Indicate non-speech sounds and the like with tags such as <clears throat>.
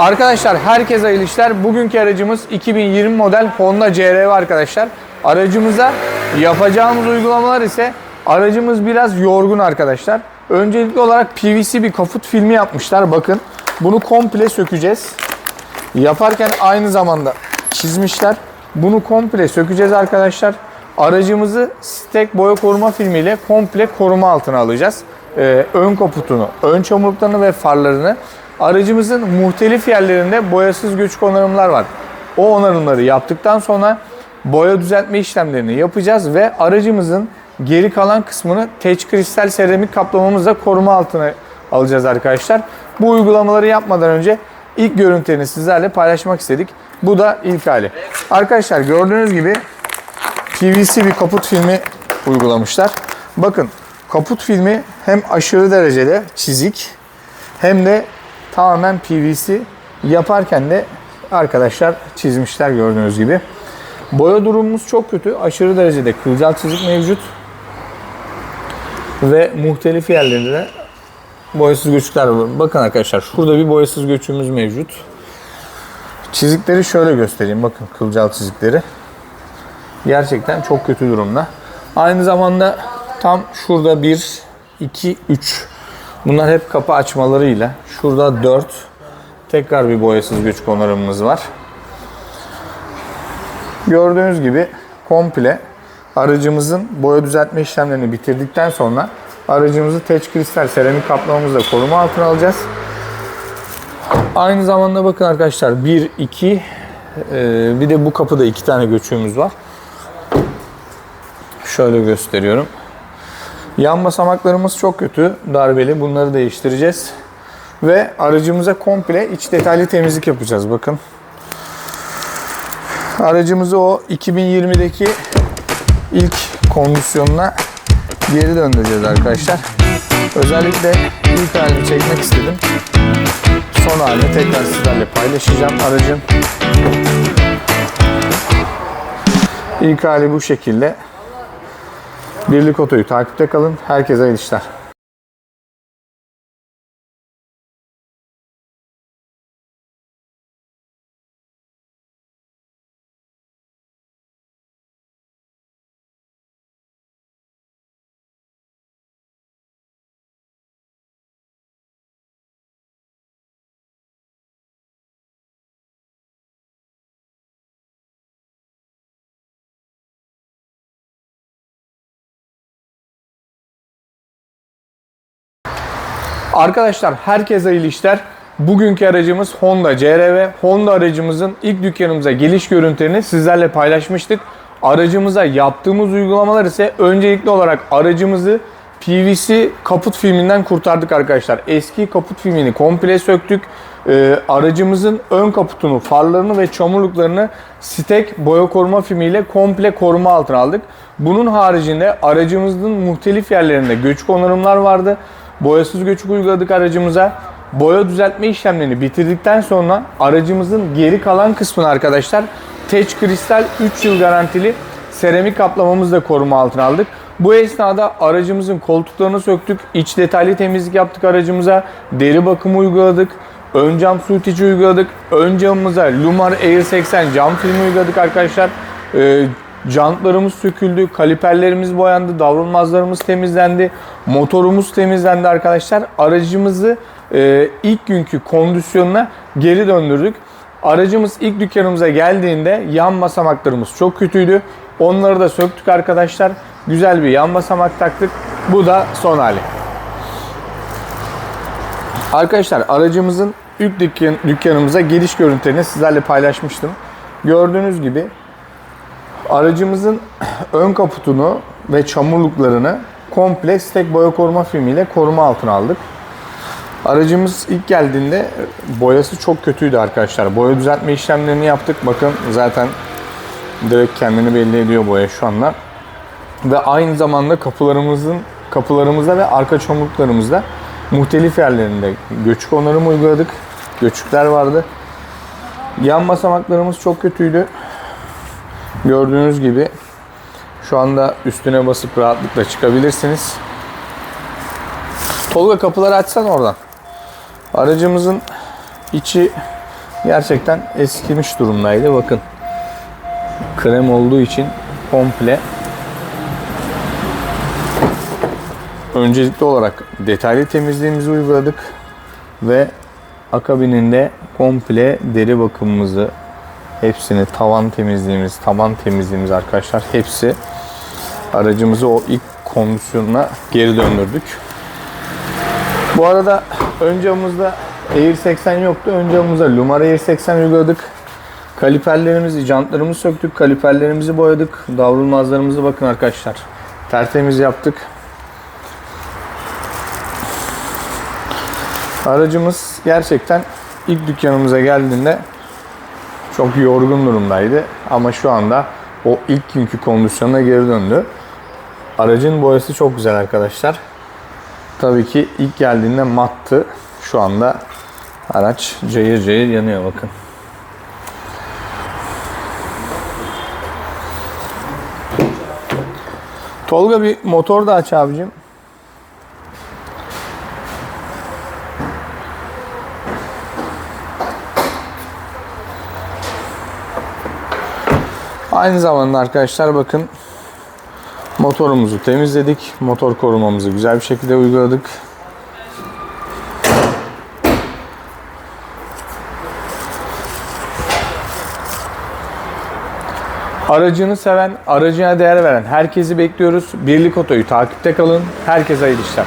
Arkadaşlar herkese hayırlı işler. Bugünkü aracımız 2020 model Honda CRV arkadaşlar. Aracımıza yapacağımız uygulamalar ise aracımız biraz yorgun arkadaşlar. Öncelikli olarak PVC bir kaput filmi yapmışlar. Bakın bunu komple sökeceğiz. Yaparken aynı zamanda çizmişler. Bunu komple sökeceğiz arkadaşlar. Aracımızı stek boya koruma filmiyle komple koruma altına alacağız. Ee, ön kaputunu, ön çamurluklarını ve farlarını. Aracımızın muhtelif yerlerinde boyasız göçük onarımlar var. O onarımları yaptıktan sonra boya düzeltme işlemlerini yapacağız ve aracımızın geri kalan kısmını teç kristal seramik kaplamamızla koruma altına alacağız arkadaşlar. Bu uygulamaları yapmadan önce ilk görüntülerini sizlerle paylaşmak istedik. Bu da ilk hali. Arkadaşlar gördüğünüz gibi PVC bir kaput filmi uygulamışlar. Bakın kaput filmi hem aşırı derecede çizik hem de tamamen PVC yaparken de arkadaşlar çizmişler gördüğünüz gibi. Boya durumumuz çok kötü. Aşırı derecede kılcal çizik mevcut. Ve muhtelif yerlerinde de boyasız göçükler var. Bakın arkadaşlar şurada bir boyasız göçüğümüz mevcut. Çizikleri şöyle göstereyim. Bakın kılcal çizikleri. Gerçekten çok kötü durumda. Aynı zamanda tam şurada 1, 2, 3. Bunlar hep kapı açmalarıyla. Şurada 4. Tekrar bir boyasız güç onarımımız var. Gördüğünüz gibi komple aracımızın boya düzeltme işlemlerini bitirdikten sonra aracımızı teç kristal seramik kaplamamızla koruma altına alacağız. Aynı zamanda bakın arkadaşlar 1, 2 bir de bu kapıda iki tane göçüğümüz var. Şöyle gösteriyorum. Yan basamaklarımız çok kötü, darbeli. Bunları değiştireceğiz. Ve aracımıza komple iç detaylı temizlik yapacağız. Bakın. Aracımızı o 2020'deki ilk kondisyonuna geri döndüreceğiz arkadaşlar. Özellikle ilk halini çekmek istedim. Son halini tekrar sizlerle paylaşacağım aracın. İlk hali bu şekilde. Birlik Oto'yu takipte kalın. Herkese iyi işler. Arkadaşlar herkese hayırlı işler. Bugünkü aracımız Honda CRV. Honda aracımızın ilk dükkanımıza geliş görüntülerini sizlerle paylaşmıştık. Aracımıza yaptığımız uygulamalar ise öncelikli olarak aracımızı PVC kaput filminden kurtardık arkadaşlar. Eski kaput filmini komple söktük. Ee, aracımızın ön kaputunu, farlarını ve çamurluklarını stek boya koruma filmiyle komple koruma altına aldık. Bunun haricinde aracımızın muhtelif yerlerinde göçük onarımlar vardı. Boyasız göçük uyguladık aracımıza. Boya düzeltme işlemlerini bitirdikten sonra aracımızın geri kalan kısmını arkadaşlar Teç Kristal 3 yıl garantili seramik kaplamamızla koruma altına aldık. Bu esnada aracımızın koltuklarını söktük. iç detaylı temizlik yaptık aracımıza. Deri bakımı uyguladık. Ön cam su itici uyguladık. Ön camımıza Lumar Air 80 cam filmi uyguladık arkadaşlar. Ee, Jantlarımız söküldü, kaliperlerimiz boyandı, davranmazlarımız temizlendi, motorumuz temizlendi arkadaşlar. Aracımızı e, ilk günkü kondisyonuna geri döndürdük. Aracımız ilk dükkanımıza geldiğinde yan basamaklarımız çok kötüydü. Onları da söktük arkadaşlar. Güzel bir yan basamak taktık. Bu da son hali. Arkadaşlar aracımızın ilk dükkan, dükkanımıza geliş görüntülerini sizlerle paylaşmıştım. Gördüğünüz gibi aracımızın <clears throat> ön kaputunu ve çamurluklarını komple tek boya koruma filmiyle koruma altına aldık. Aracımız ilk geldiğinde boyası çok kötüydü arkadaşlar. Boya düzeltme işlemlerini yaptık. Bakın zaten direkt kendini belli ediyor boya şu anda. Ve aynı zamanda kapılarımızın kapılarımızda ve arka çamurluklarımızda muhtelif yerlerinde göçük onarımı uyguladık. Göçükler vardı. Yan basamaklarımız çok kötüydü. Gördüğünüz gibi şu anda üstüne basıp rahatlıkla çıkabilirsiniz. Tolga kapıları açsan oradan. Aracımızın içi gerçekten eskimiş durumdaydı. Bakın krem olduğu için komple öncelikli olarak detaylı temizliğimizi uyguladık ve akabininde komple deri bakımımızı hepsini tavan temizliğimiz, taban temizliğimiz arkadaşlar hepsi aracımızı o ilk kondisyonuna geri döndürdük. Bu arada ön camımızda Air 80 yoktu. Ön camımıza Lumar Air 80 uyguladık. Kaliperlerimizi, jantlarımızı söktük. Kaliperlerimizi boyadık. Davrulmazlarımızı bakın arkadaşlar. Tertemiz yaptık. Aracımız gerçekten ilk dükkanımıza geldiğinde çok yorgun durumdaydı. Ama şu anda o ilk günkü kondisyonuna geri döndü. Aracın boyası çok güzel arkadaşlar. Tabii ki ilk geldiğinde mattı. Şu anda araç cayır cayır yanıyor bakın. Tolga bir motor da aç abicim. Aynı zamanda arkadaşlar bakın motorumuzu temizledik. Motor korumamızı güzel bir şekilde uyguladık. Aracını seven, aracına değer veren herkesi bekliyoruz. Birlik Oto'yu takipte kalın. Herkese hayırlı işler.